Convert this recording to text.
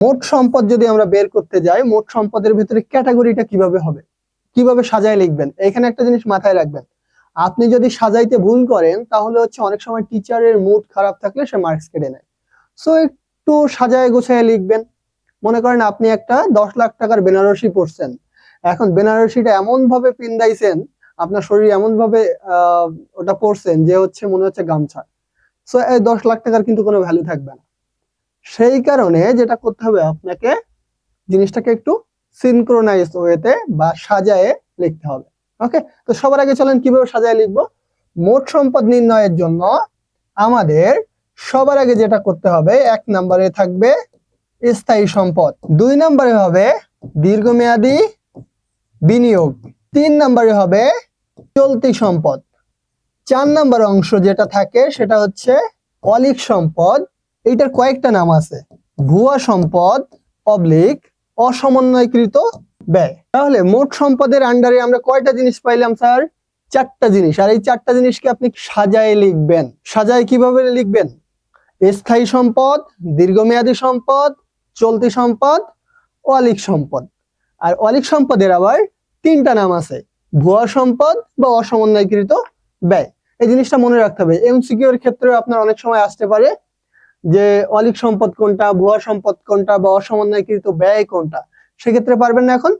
মোট সম্পদ যদি আমরা বের করতে যাই, মোট সম্পদের ভিতরে ক্যাটাগরিটা কীভাবে হবে? কীভাবে সাজায় লিখবেন? এখানে একটা জিনিস মাথায় রাখবেন। আপনি যদি সাজাইতে ভুল করেন, তাহলে হচ্ছে অনেক সময় টিচারের মুড খারাপ থাকলে সে মার্কস কেটে নেয়। সো একটু সাজায় গোছায় লিখবেন। মনে করেন আপনি একটা দশ লাখ টাকার বেনারসি পড়ছেন। এখন বেনারসিটা এমন ভাবে পিন্দাইছেন, আপনার শরীর এমন ভাবে ওটা পড়ছেন যে হচ্ছে মনে হচ্ছে গামছা। সো এই দশ লাখ টাকার কিন্তু কোনো ভ্যালু থাকবে না। সেই কারণে যেটা করতে হবে, আপনাকে জিনিসটাকে একটু সিনক্রোনাইজ ওয়েতে বা সাজায়ে লিখতে হবে। ওকে তো সবার আগে চলেন, কীভাবে সাজায় লিখব? মোট সম্পদ নির্ণয়ের জন্য আমাদের সবার আগে যেটা করতে হবে, এক নম্বরে থাকবে স্থায়ী সম্পদ। দুই নম্বরে হবে দীর্ঘমেয়াদী বিনিয়োগ। তিন নম্বরে হবে চলতি সম্পদ। চার নম্বর অংশ যেটা থাকে, সেটা হচ্ছে অলিক সম্পদ। এইটার কয়েকটা নাম আছে। ভুয়া সম্পদ অবলিক অসমন্বয়কৃত ব্যয়। তাহলে মোট সম্পদের আন্ডারে আমরা কয়টা জিনিস পাইলাম, স্যার? চারটা জিনিস। আর এই চারটা জিনিসকে আপনি সাজায় লিখবেন। সাজায় কীভাবে লিখবেন? স্থায়ী সম্পদ, দীর্ঘমেয়াদী সম্পদ, চলতি সম্পদ অলিক সম্পদ। আর অলিক সম্পদের আবার তিনটা নাম আছে, ভুয়া সম্পদ বা অসমন্বয়কৃত ব্যয়। এই জিনিসটা মনে রাখতে হবে। এমসিকিউ এর ক্ষেত্রেও আপনার অনেক সময় আসতে পারে। যে অলিক সম্পদ কোনটা, ভুয়া সম্পদ কোনটা বা অসমন্বয়কৃত ব্যয় কোনটা, সেক্ষেত্রে পারবেন না এখন।